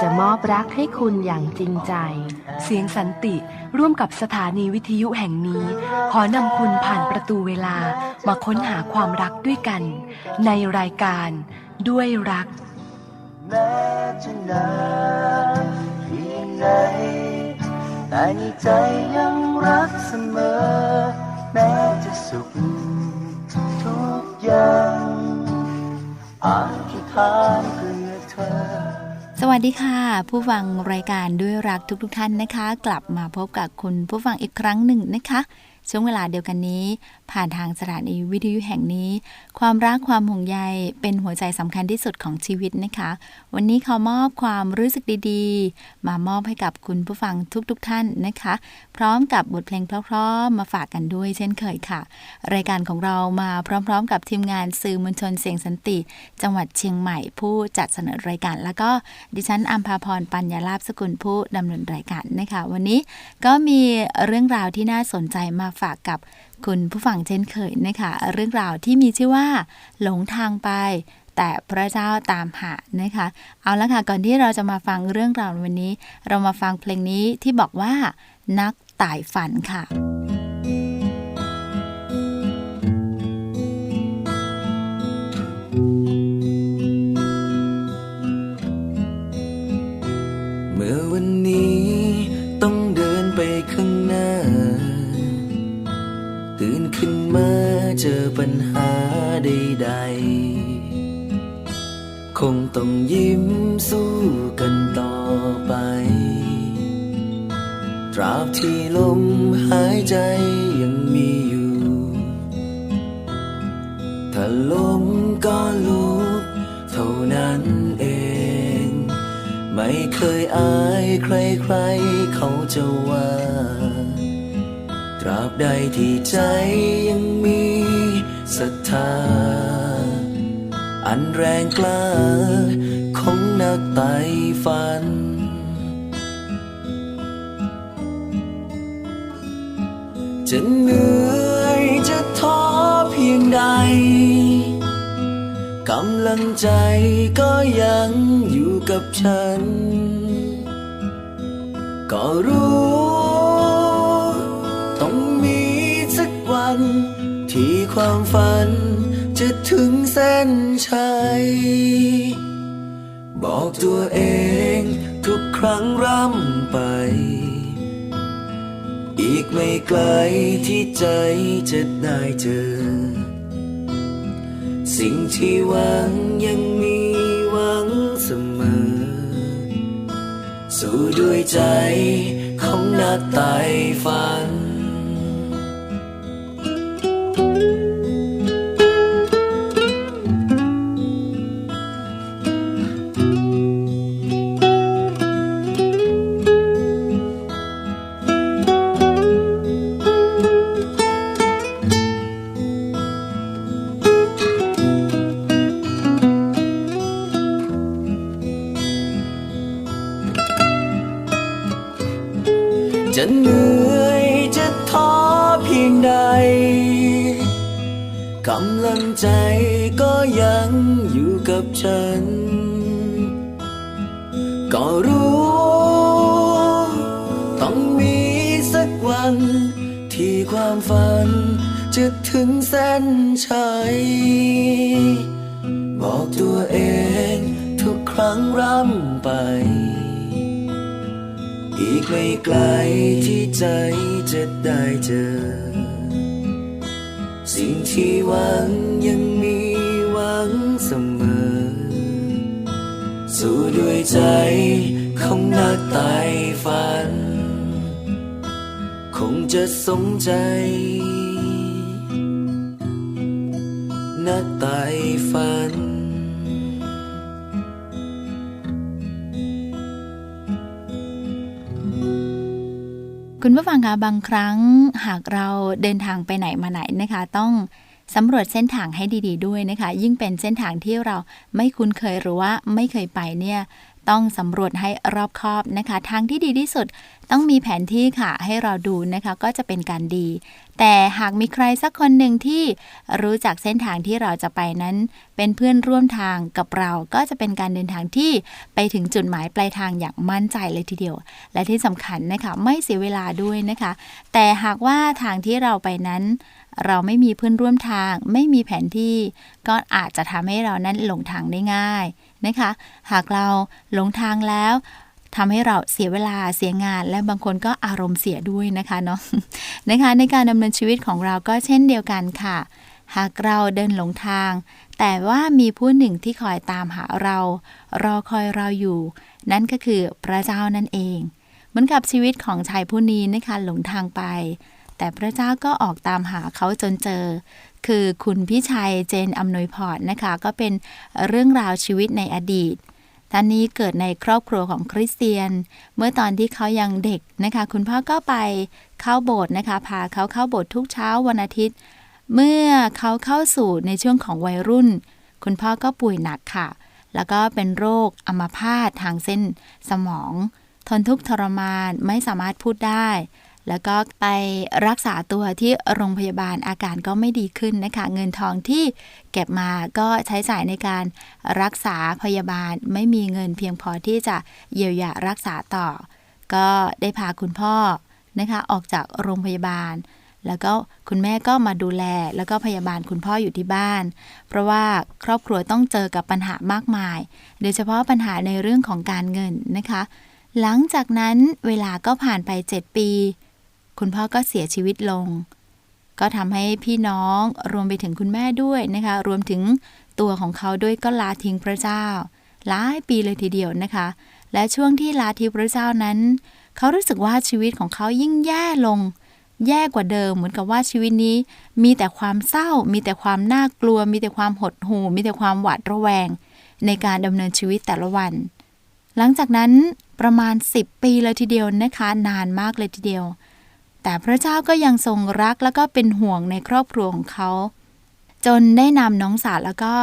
จะมอบรักให้คุณอย่างจริงใจ เสียงสันติร่วมกับสถานีวิทยุแห่งนี้ ขอนำคุณผ่านประตูเวลามาค้นหาความรักด้วยกัน ในรายการด้วยรักแม้จะนานเพียงไหนแต่ในใจยังรักเสมอ แม้จะสุขทุกอย่างอาธิษฐานเพื่อเธอ สวัสดีค่ะ ผู้ฟังรายการด้วยรักทุกๆทท่านนะคะ กลับมาพบกับคุณผู้ฟังอีกครั้งหนึ่งนะคะ ช่วงเวลาเดียวกันนี้ ผ่านทางสถานีวิทยุแห่งนี้ ความรักความห่วงใยเป็นหัวใจสำคัญที่สุดของชีวิตนะคะ วันนี้ขอมอบความรู้สึกดีๆ มามอบให้กับคุณผู้ฟังทุกๆทท่านนะคะ พร้อมกับบทเพลงเพราะๆมาฝากกันด้วยเช่นเคยค่ะ รายการของเรามาพร้อม ๆ กับทีมงานสื่อมวลชนเสียงสันติ จังหวัดเชียงใหม่ผู้จัดเสนอรายการ แล้วก็ดิฉันอัมพาพรปัญญาลาภสกุลผู้ดำเนินรายการนะคะ วันนี้ก็มีเรื่องราวที่น่าสนใจมาฝากกับคุณผู้ฟังเช่นเคยนะคะ เรื่องราวที่มีชื่อว่า หลงทางไป แต่พระเจ้าตามหานะคะ เอาละค่ะก่อนที่เราจะมาฟังเรื่องราววันนี้ เรามาฟังเพลงนี้ที่บอกว่า นักตายฝันค่ะ ฝัน จะเหนื่อยจะท้อเพียงใด กำลังใจก็ยังอยู่กับฉัน ก็รู้ ต้องมีสักวัน ที่ความฝันจะถึงเส้นชัย บอกตัวเองทุกครั้งร่ำไป อีกไม่ไกลที่ใจจะได้เจอ สิ่งที่หวังยังมีหวังเสมอ สู้ด้วยใจของนักไต่ฝัน ทุกครั้งร่ำไป อีกไม่ไกลที่ใจจะได้เจอ สิ่งที่หวังยังมีหวังเสมอ สู้ด้วยใจของนักไต่ฝัน คงจะสมใจ นักไต่ฝัน คุณผู้ฟังคะบางครั้งหากเราเดินทางไปไหนมาไหนนะคะ ต้องสำรวจเส้นทางให้ดี ๆ ด้วยนะคะ ยิ่งเป็นเส้นทางที่เราไม่คุ้นเคยหรือว่าไม่เคยไปเนี่ย ต้องสำรวจให้รอบคอบนะคะ ทางที่ดีที่สุดต้องมีแผนที่ค่ะให้เราดูนะคะก็จะเป็นการดี แต่หากมีใครสักคนหนึ่งที่รู้จักเส้นทางที่เราจะไปนั้น เป็นเพื่อนร่วมทางกับเราก็จะเป็นการเดินทางที่ไปถึงจุดหมายปลายทางอย่างมั่นใจเลยทีเดียว และที่สำคัญนะคะไม่เสียเวลาด้วยนะคะ แต่หากว่าทางที่เราไปนั้นเราไม่มีเพื่อนร่วมทาง ไม่มีแผนที่ ก็อาจจะทำให้เรานั้นหลงทางได้ง่าย นะคะ หากเราหลงทางแล้วทำให้เราเสียเวลาเสียงาน และบางคนก็อารมณ์เสียด้วยนะคะเนาะนะคะในการดำเนินชีวิตของเราก็เช่นเดียวกันค่ะ หากเราเดินหลงทาง แต่ว่ามีผู้หนึ่งที่คอยตามหาเรา รอคอยเราอยู่ นั่นก็คือพระเจ้านั่นเองเหมือนกับชีวิตของชายผู้นี้นะคะหลงทางไป แต่พระเจ้าก็ออกตามหาเขาจนเจอ คือคุณพี่ชัยเจนอำนวยพรนะคะ ก็เป็นเรื่องราวชีวิตในอดีต ท่านนี้เกิดในครอบครัวของคริสเตียน เมื่อตอนที่เขายังเด็กนะคะ คุณพ่อก็ไปเข้าโบสถ์นะคะ พาเขาเข้าโบสถ์ทุกเช้าวันอาทิตย์ เมื่อเขาเข้าสู่ในช่วงของวัยรุ่น คุณพ่อก็ป่วยหนักค่ะ แล้วก็เป็นโรคอัมพาตทางเส้นสมอง ทนทุกข์ทรมานไม่สามารถพูดได้ แล้วก็ไปรักษาตัวที่โรงพยาบาลอาการก็ไม่ดีขึ้นนะคะ เงินทองที่เก็บมาก็ใช้จ่ายในการรักษาพยาบาลไม่มีเงินเพียงพอที่จะเยียวยารักษาต่อ ก็ได้พาคุณพ่อนะคะออกจากโรงพยาบาล แล้วก็คุณแม่ก็มาดูแลแล้วก็พยาบาลคุณพ่ออยู่ที่บ้าน เพราะว่าครอบครัวต้องเจอกับปัญหามากมาย โดยเฉพาะปัญหาในเรื่องของการเงินนะคะ หลังจากนั้นเวลาก็ผ่านไป 7 ปี คุณพ่อก็เสียชีวิตลง ก็ทำให้พี่น้องรวมไปถึงคุณแม่ด้วยนะคะ รวมถึงตัวของเขาด้วยก็ลาทิ้งพระเจ้า หลายปีเลยทีเดียวนะคะ และช่วงที่ลาทิ้งพระเจ้านั้น เขารู้สึกว่าชีวิตของเขายิ่งแย่ลง แย่กว่าเดิม เหมือนกับว่าชีวิตนี้ มีแต่ความเศร้า มีแต่ความน่ากลัว มีแต่ความหดหู่ มีแต่ความหวาดระแวง ในการดำเนินชีวิตแต่ละวัน หลังจากนั้นประมาณ 10 ปีเลยทีเดียวนะคะ นานมากเลยทีเดียว แต่พระเจ้าก็ยังทรงรักแล้วก็เป็นห่วงในครอบครัวของเขา จนได้นำน้องสาวแล้วก็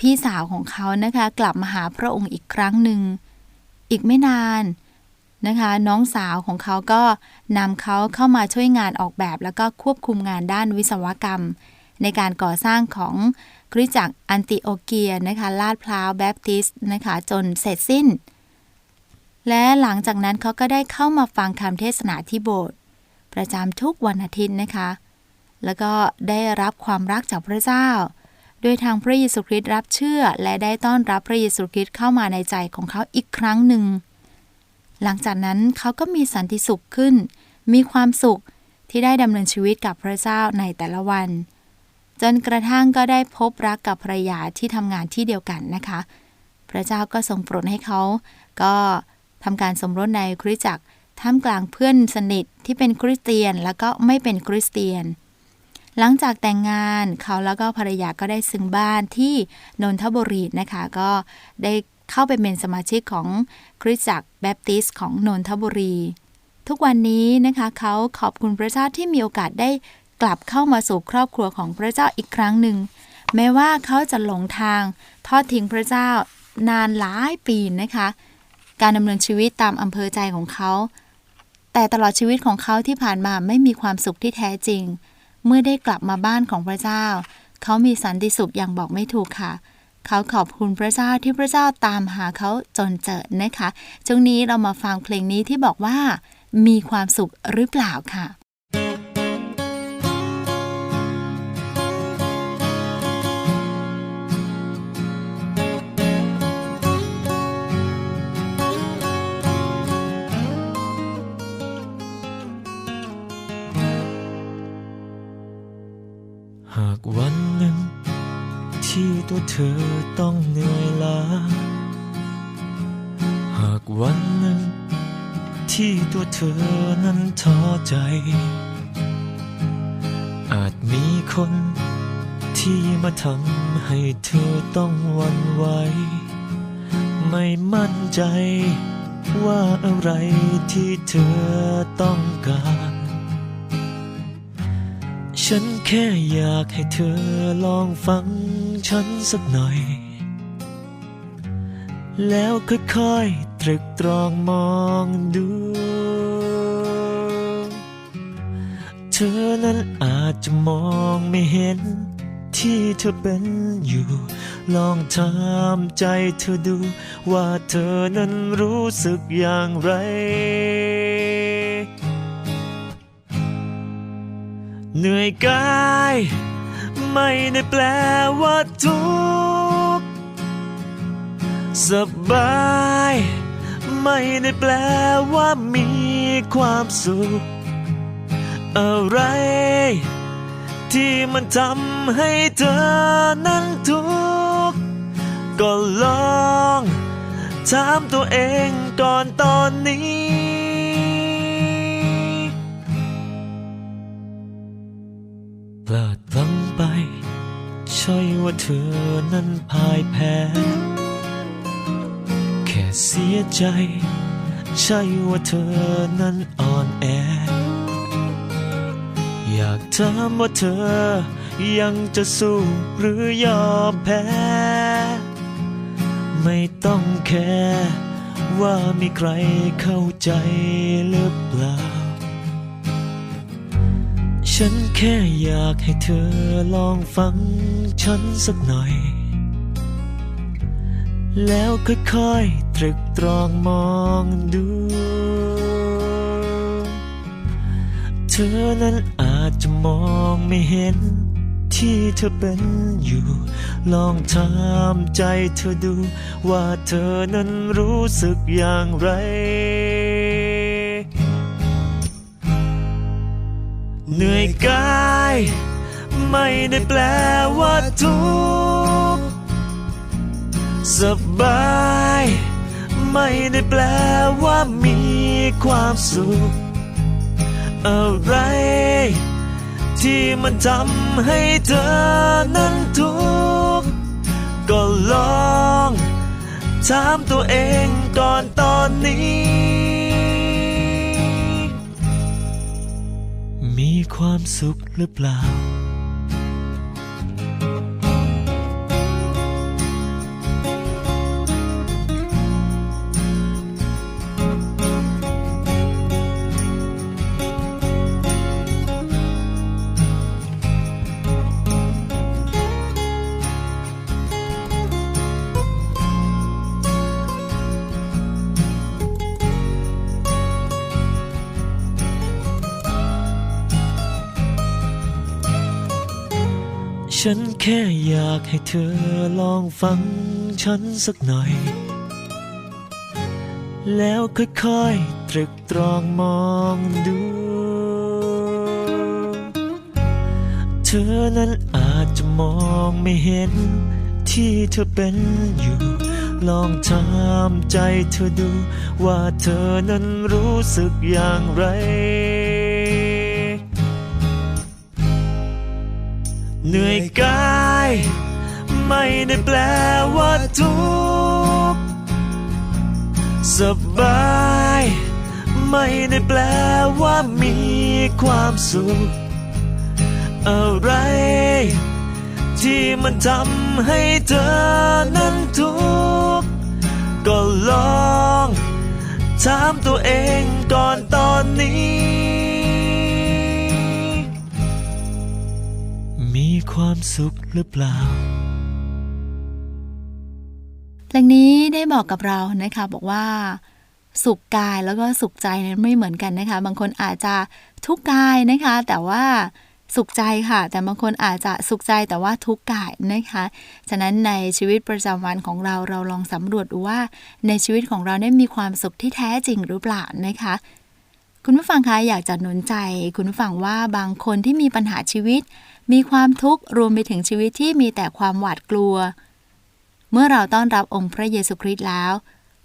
พี่สาวของเขานะคะกลับมาหาพระองค์อีกครั้งหนึ่ง อีกไม่นานนะคะ น้องสาวของเขาก็นำเขาเข้ามาช่วยงานออกแบบ แล้วก็ควบคุมงานด้านวิศวกรรม ในการก่อสร้างของคริสตจักรอันติโอเกียนะคะลาดพร้าวแบปติสนะคะจนเสร็จสิ้น และหลังจากนั้นเขาก็ได้เข้ามาฟังคำเทศนาที่โบสถ์ ประจำทุกวันอาทิตย์นะคะ แล้วก็ได้รับความรักจากพระเจ้า โดยทางพระเยซูคริสต์รับเชื่อ และได้ต้อนรับพระเยซูคริสต์เข้ามาในใจของเขาอีกครั้งหนึ่ง หลังจากนั้นเขาก็มีสันติสุขขึ้น มีความสุขที่ได้ดำเนินชีวิตกับพระเจ้าในแต่ละวัน จนกระทั่งก็ได้พบรักกับภรรยาที่ทำงานที่เดียวกันนะคะ พระเจ้าก็ทรงโปรดให้เขาก็ทำการสมรสในคริสตจักร ท่ามกลางเพื่อนสนิทที่เป็นคริสเตียนแล้วก็ไม่เป็นคริสเตียน หลังจากแต่งงานเขาแล้วก็ภรรยาก็ได้ซื้อบ้านที่นนทบุรีนะคะ ก็ได้เข้าไปเป็นสมาชิกของคริสตจักรแบปติสต์ของนนทบุรี ทุกวันนี้นะคะเขาขอบคุณพระเจ้าที่มีโอกาสได้กลับเข้ามาสู่ครอบครัวของพระเจ้าอีกครั้งหนึ่งแม้ว่าเขาจะหลงทางทอดทิ้งพระเจ้านานหลายปีนะคะ การดำเนินชีวิตตามอำเภอใจของเขา แต่ตลอดชีวิตของเขาที่ผ่านมาไม่มีความสุขที่แท้จริง เมื่อได้กลับมาบ้านของพระเจ้า เขามีสันติสุขอย่างบอกไม่ถูกค่ะ เขาขอบคุณพระเจ้าที่พระเจ้าตามหาเขาจนเจอนะคะช่วงนี้เรามาฟังเพลงนี้ที่บอกว่า มีความสุขหรือเปล่าค่ะ หากวันหนึ่ง ที่ตัวเธอต้องเหนื่อยล้า หากวันหนึ่ง ที่ตัวเธอนั้นท้อใจ อาจมีคนที่มาทำให้เธอต้องวันไหวไม่มั่นใจว่าอะไรที่เธอต้องการ แค่อยากให้เธอลองฟังฉันสักหน่อย แล้วค่อยๆ ตรึกตรองมองดู เธอนั้นอาจจะมองไม่เห็น ที่เธอเป็นอยู่ ลองถามใจเธอดู ว่าเธอนั้นรู้สึกอย่างไร เหนื่อยกาย ไม่ได้แปลว่าทุกข์สบาย ไม่ได้แปลว่ามีความสุข อะไร ที่มันทำให้เธอนั้นทุกข์ก็ลองถามตัวเองก่อนตอนนี้ ว่าเธอนั้นพ่ายแพ้ แค่เสียใจ ใช่ว่าเธอนั้นอ่อนแอ อยากถามว่าเธอยังจะสู้หรือยอมแพ้ ไม่ต้องแค่ว่ามีใครเข้าใจหรือเปล่า ฉันแค่อยากให้เธอลองฟังฉันสักหน่อย แล้วค่อยๆตรึกตรองมองดู เธอนั้นอาจจะมองไม่เห็นที่เธอเป็นอยู่ ลองถามใจเธอดูว่าเธอนั้นรู้สึกอย่างไร เหนื่อยกาย ไม่ได้แปลว่าทุกข์สบาย ไม่ได้แปลว่ามีความสุข อะไร ที่มันทำให้เธอนั้นทุกข์ก็ลอง ถามตัวเองก่อนตอนนี้ มีความสุขหรือเปล่า ฉันแค่อยากให้เธอลองฟังฉันสักหน่อย แล้วค่อยๆตรึกตรองมองดู เธอนั้นอาจจะมองไม่เห็นที่เธอเป็นอยู่ ลองถามใจเธอดูว่าเธอนั้นรู้สึกอย่างไร เหนื่อยกาย ไม่ได้แปลว่าทุกข์สบาย ไม่ได้แปลว่ามีความสุข อะไร ที่มันทำให้เธอนั้นทุกข์ก็ลอง ถามตัวเองก่อนตอนนี้ ความสุขหรือเปล่าเพลงนี้ได้บอกกับเรานะคะบอกว่าสุขกายแล้วก็สุขใจนั้นไม่เหมือนกันนะคะ บางคนอาจจะทุกข์กายนะคะ แต่ว่าสุขใจค่ะ แต่บางคนอาจจะสุขใจแต่ว่าทุกข์กายนะคะ ฉะนั้นในชีวิตประจำวันของเราเราลองสำรวจดูว่า ในชีวิตของเราได้มีความสุขที่แท้จริงหรือเปล่านะคะ คุณผู้ฟังคะอยากจะหนุนใจ คุณผู้ฟังว่าบางคนที่มีปัญหาชีวิต มีความทุกข์รวมไปถึงชีวิตที่มีแต่ความหวาดกลัว เมื่อเราต้อนรับองค์พระเยซูคริสต์แล้ว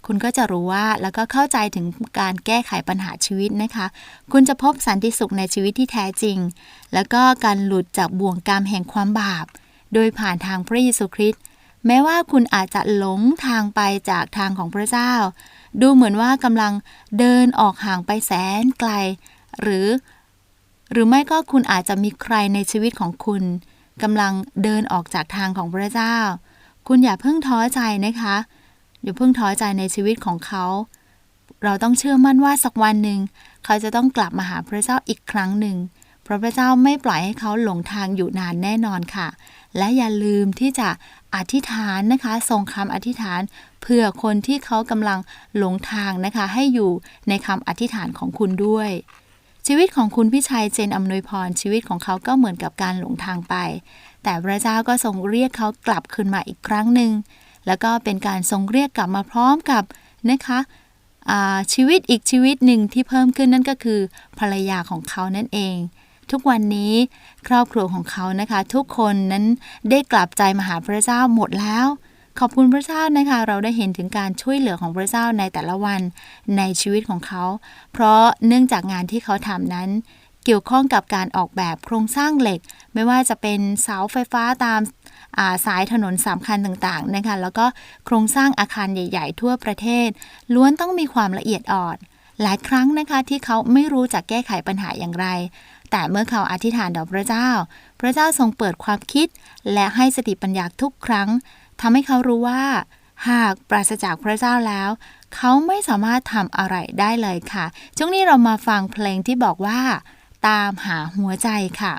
คุณก็จะรู้ว่าแล้วก็เข้าใจถึงการแก้ไขปัญหาชีวิตนะคะ คุณจะพบสันติสุขในชีวิตที่แท้จริง แล้วก็การหลุดจากบ่วงกรรมแห่งความบาป โดยผ่านทางพระเยซูคริสต์ แม้ว่าคุณอาจจะหลงทางไปจากทางของพระเจ้า ดูเหมือนว่ากำลังเดินออกห่างไปแสนไกล หรือ หรือไม่ก็คุณอาจจะมีใครในชีวิตของคุณกำลังเดินออกจากทางของพระเจ้า คุณอย่าเพิ่งท้อใจนะคะ อย่าเพิ่งท้อใจในชีวิตของเขา เราต้องเชื่อมั่นว่าสักวันหนึ่ง เขาจะต้องกลับมาหาพระเจ้าอีกครั้งหนึ่ง เพราะพระเจ้าไม่ปล่อยให้เขาหลงทางอยู่นานแน่นอนค่ะ และอย่าลืมที่จะอธิษฐานนะคะส่งคำอธิษฐานเพื่อคนที่เขากำลังหลงทางนะคะ ให้อยู่ในคำอธิษฐานของคุณด้วย ชีวิตของคุณพิชัยเจนอำนวยพรชีวิตของเขาก็เหมือนกับการหลงทางไป แต่พระเจ้าก็ทรงเรียกเขากลับคืนมาอีกครั้งหนึ่งแล้วก็เป็นการทรงเรียกกลับมาพร้อมกับนะคะชีวิตอีกชีวิตหนึ่งที่เพิ่มขึ้นนั่นก็คือภรรยาของเขานั่นเอง ทุกวันนี้ครอบครัวของเขานะคะ ทุกคนนั้นได้กลับใจมาหาพระเจ้าหมดแล้ว ขอบคุณพระเจ้านะคะ เราได้เห็นถึงการช่วยเหลือของพระเจ้าในแต่ละวันในชีวิตของเขา เพราะเนื่องจากงานที่เขาทำนั้น เกี่ยวข้องกับการออกแบบโครงสร้างเหล็ก ไม่ว่าจะเป็นเสาไฟฟ้าตามาสายถนนสำคัญต่างๆนะคะแล้วก็โครงสร้างอาคารใหญ่ ๆ ทั่วประเทศ ล้วนต้องมีความละเอียดอ่อนหลายครั้งนะคะที่เขาไม่รู้จะแก้ไขปัญหาอย่างไร แต่เมื่อเขาอธิษฐานต่อพระเจ้า พระเจ้าทรงเปิดความคิด และให้สติปัญญาทุกครั้งทำให้เขารู้ว่า หากปราศจากพระเจ้าแล้ว เขาไม่สามารถทำอะไรได้เลยค่ะ ช่วงนี้เรามาฟังเพลงที่บอกว่า ตามหาหัวใจค่ะ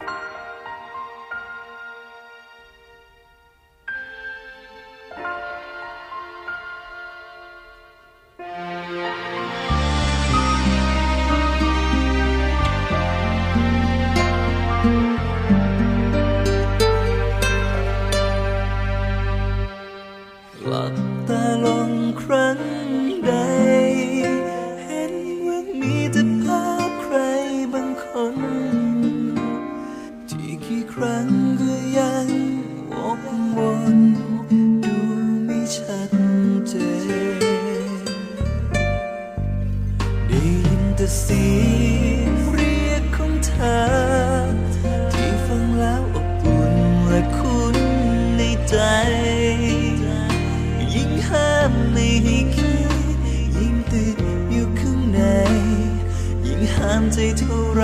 ใจเท่าไร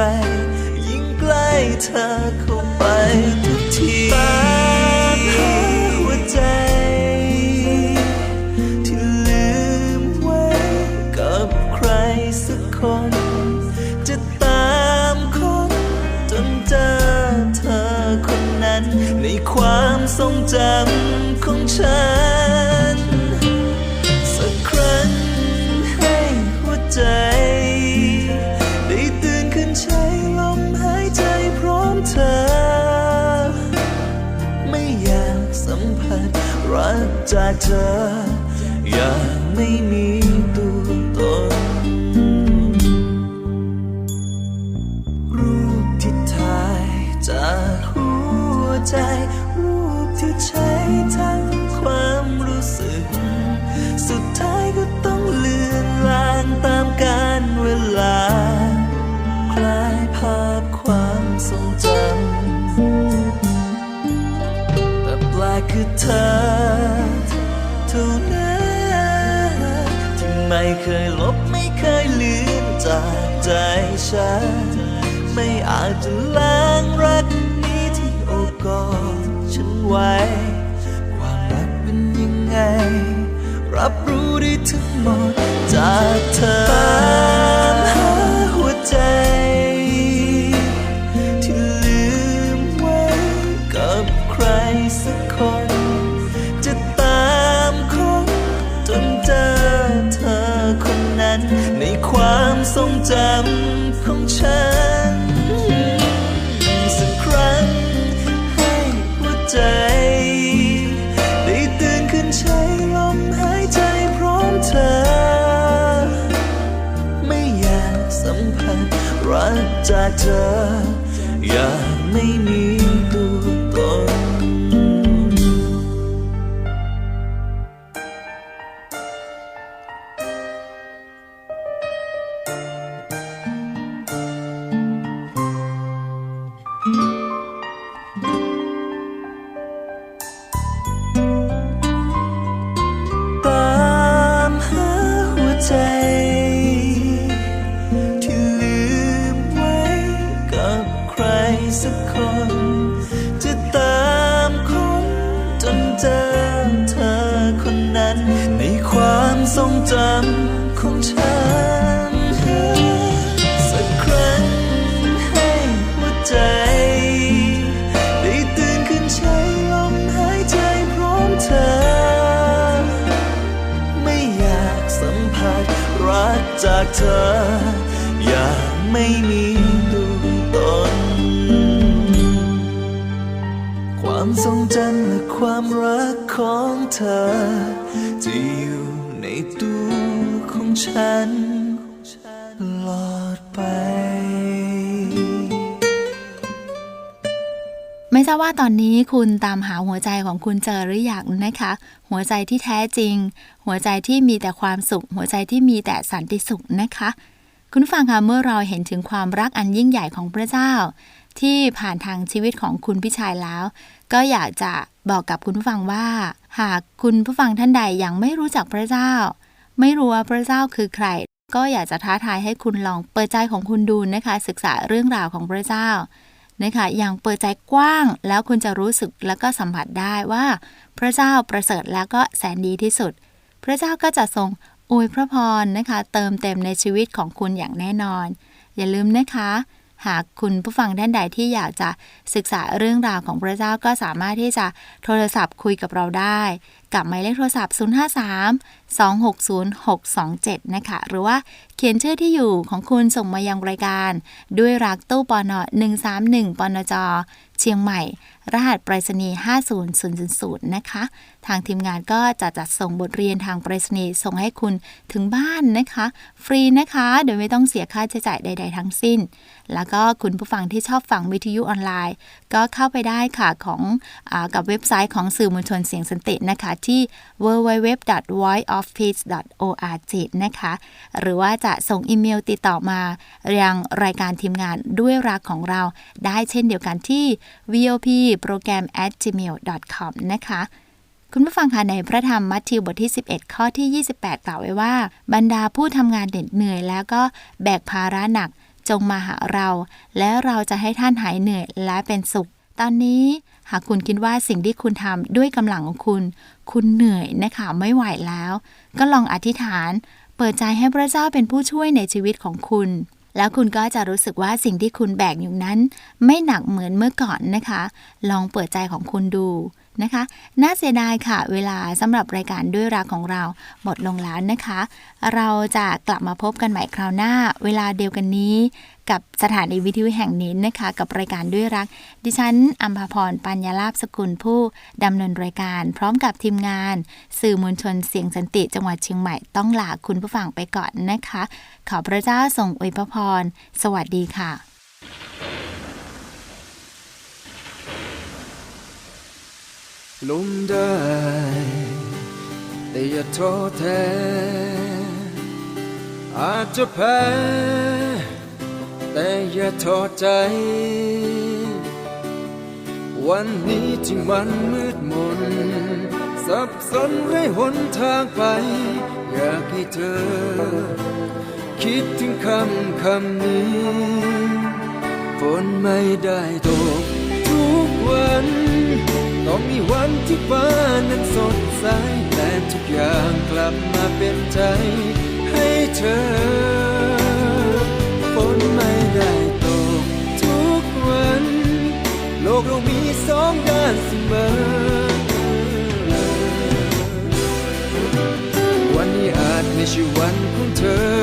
ยิ่งใกล้เธอเข้าไปทุกทีตามหาหัวใจ ที่ลืมไว้กับใครสักคน จะตามคนจนเจอเธอคนนั้น ในความทรงจำของฉัน เธออย่างไม่มี ไม่ทราบว่าตอนนี้คุณตามหาหัวใจของคุณเจอหรือยังนะคะ หัวใจที่แท้จริง หัวใจที่มีแต่ความสุข หัวใจที่มีแต่สันติสุขนะคะ คุณผู้ฟังคะเมื่อเราเห็นถึงความรักอันยิ่งใหญ่ของพระเจ้า ที่ผ่านทางชีวิตของคุณพี่ชายแล้ว ก็อยากจะบอกกับคุณผู้ฟังว่า หากคุณผู้ฟังท่านใดยังไม่รู้จักพระเจ้า ไม่รู้ว่าพระเจ้าคือใคร ก็อยากจะท้าทายให้คุณลองเปิดใจของคุณดูนะคะ ศึกษาเรื่องราวของพระเจ้า นะคะอย่างเปิดใจกว้างแล้วคุณจะรู้สึกแล้วก็สัมผัสได้ว่า พระเจ้าประเสริฐแล้วก็แสนดีที่สุด พระเจ้าก็จะทรงอวยพระพรนะคะ เติมเต็มในชีวิตของคุณอย่างแน่นอน อย่าลืมนะคะ หากคุณผู้ฟังท่านใดที่อยากจะศึกษาเรื่องราวของพระเจ้าก็สามารถที่จะโทรศัพท์คุยกับเราได้ กับหมายเลขโทรศัพท์ 053 260 627 นะคะ หรือว่าเขียนชื่อที่อยู่ของคุณส่งมายังรายการ ด้วยรักตู้ปอนอ131ปอนจเชียงใหม่ รหัสไปรษณีย์50000 นะคะ ทางทีมงานก็จะจัดส่งบทเรียนทางไปรษณีย์ส่งให้คุณถึงบ้านนะคะ ฟรีนะคะ โดยไม่ต้องเสียค่าใช้จ่ายใด ๆ ทั้งสิ้น แล้วก็คุณผู้ฟังที่ชอบฟังวิทยุออนไลน์ ก็เข้าไปได้ค่ะของอกับเว็บไซต์ของสื่อมวลชนเสียงสันตินะคะที่ www.voiceofpeace.org นะคะ หรือว่าจะส่งอีเมลติดต่อมายังรายการทีมงานด้วยรักของเราได้เช่นเดียวกันที่ vop program at gmail com นะคะ คุณผู้ฟังคะในพระธรรมมัทธิวบทที่ 11 ข้อที่ 28 กล่าวไว้ว่า บรรดาผู้ทำงานเหน็ดเหนื่อย แล้วก็แบกภาระหนักจงมาหาเรา แล้วเราจะให้ท่านหายเหนื่อยและเป็นสุข ตอนนี้หากคุณคิดว่าสิ่งที่คุณทำด้วยกำลังของคุณ คุณเหนื่อยนะคะไม่ไหวแล้ว ก็ลองอธิษฐาน เปิดใจให้พระเจ้าเป็นผู้ช่วยในชีวิตของคุณ แล้วคุณก็จะรู้สึกว่าสิ่งที่คุณแบกอยู่นั้น ไม่หนักเหมือนเมื่อก่อนนะคะ ลองเปิดใจของคุณดู นะคะ น่าเสียดายค่ะ เวลาสำหรับรายการด้วยรักของเราหมดลงแล้วนะคะ เราจะกลับมาพบกันใหม่คราวหน้า เวลาเดียวกันนี้ กับสถานีวิทยุแห่งนี้นะคะ กับรายการด้วยรัก ดิฉันอัมพาพรปัญญาลาภสกุลผู้ดำเนินรายการ พร้อมกับทีมงาน สื่อมวลชนเสียงสันติจังหวัดเชียงใหม่ต้องลาคุณผู้ฟังไปก่อนนะคะ ขอพระเจ้าทรงอวยพร สวัสดีค่ะ ล้มได้ แต่อย่าท้อแท้ อาจจะแพ้ แต่อย่าท้อใจ วันนี้ที่มันมืดมน สับสนไร้หนทางไป อยากให้เธอ คิดถึงคำคำนี้ ฝนไม่ได้ตกทุกวัน วันที่ฟ้านั้นสดใสแต่ทุกอย่างกลับมาเป็นใจให้เธอฝนไม่ได้ตกทุกวัน โลกเรามีสองด้านเสมอ วันนี้อาจไม่ใช่วันของเธอ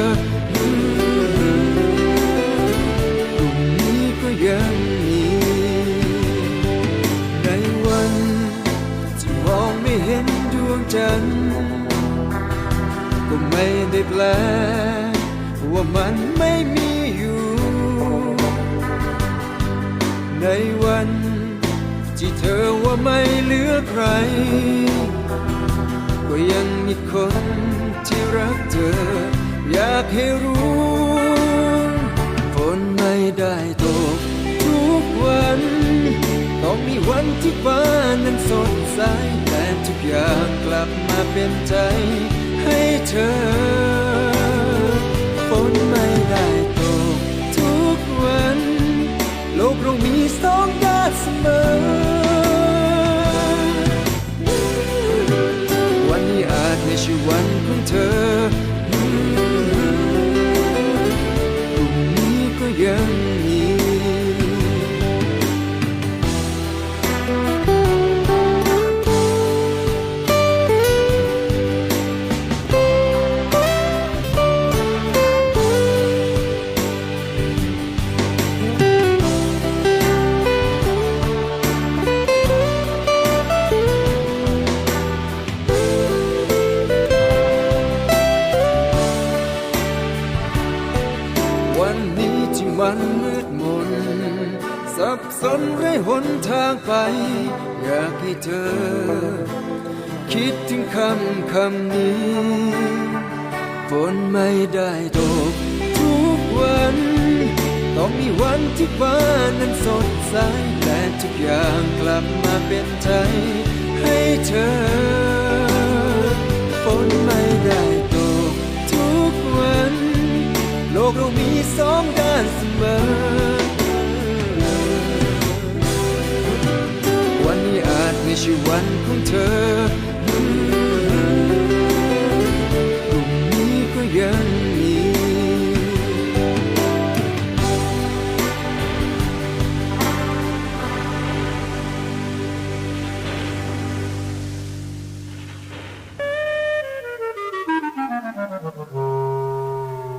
ไม่เหลือใคร ก็ยังมีคนที่รักเธอ อยากให้รู้ฝนไม่ได้ตกทุกวัน ต้องมีวันที่ฟ้านั้นสดใสแต่ทุกอย่างกลับมาเป็นใจให้เธอฝนไม่ได้ตกทุกวัน โลกเรามีสองด้านเสมอ วันของเธอ นไร้หนทางไป อยากให้เธอ คิดถึงคำคำนี้ฝนไม่ได้ตกทุกวัน ต้องมีวันที่ฟ้านั้นสดใสและทุกอย่างกลับมาเป็นใจให้เธอฝนไม่ได้ตกทุกวัน โลกเรามีสองด้านเสมอ วันของเธอพรุ่งนี้ก็ยังมี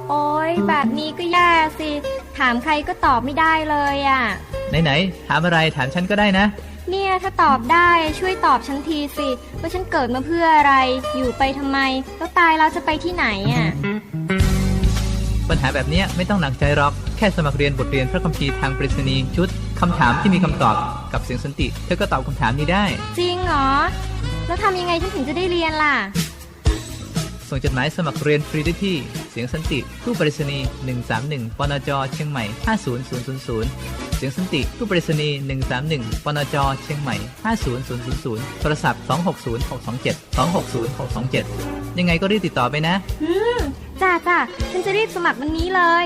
โอ๊ยแบบนี้ก็แย่สิ ถามใครก็ตอบไม่ได้เลยอะ ไหนๆถามอะไรถามฉันก็ได้นะ เนี่ยถ้าตอบได้ช่วยตอบฉันทีสิ ว่าฉันเกิดมาเพื่ออะไร อยู่ไปทำไม แล้วตายแล้วจะไปที่ไหนอะ่ะ ปัญหาแบบเนี้ยไม่ต้องหนักใจหรอก แค่สมัครเรียนบทเรียนพระคัมภีร์ทางปริศนีย์ชุดคำถามที่มีคำตอบกับเสียงสันติ เธอก็ตอบคำถามนี้ได้ จริงเหรอ แล้วทำยังไงฉันถึงจะได้เรียนล่ะ ส่งจดหมายสมัครเรียนฟรีได้ที่ เสียงสันติตู้ปริศนีย์131 ปนจ เชียงใหม่ 50000 เสียงสันติตู้ปริศนีย์131 ปนจ เชียงใหม่ 50000 โทรศัพท์ 260627 260627 ยังไงก็รีบติดต่อไปนะจ้าจ้าฉันจะรีบสมัครวันนี้เลย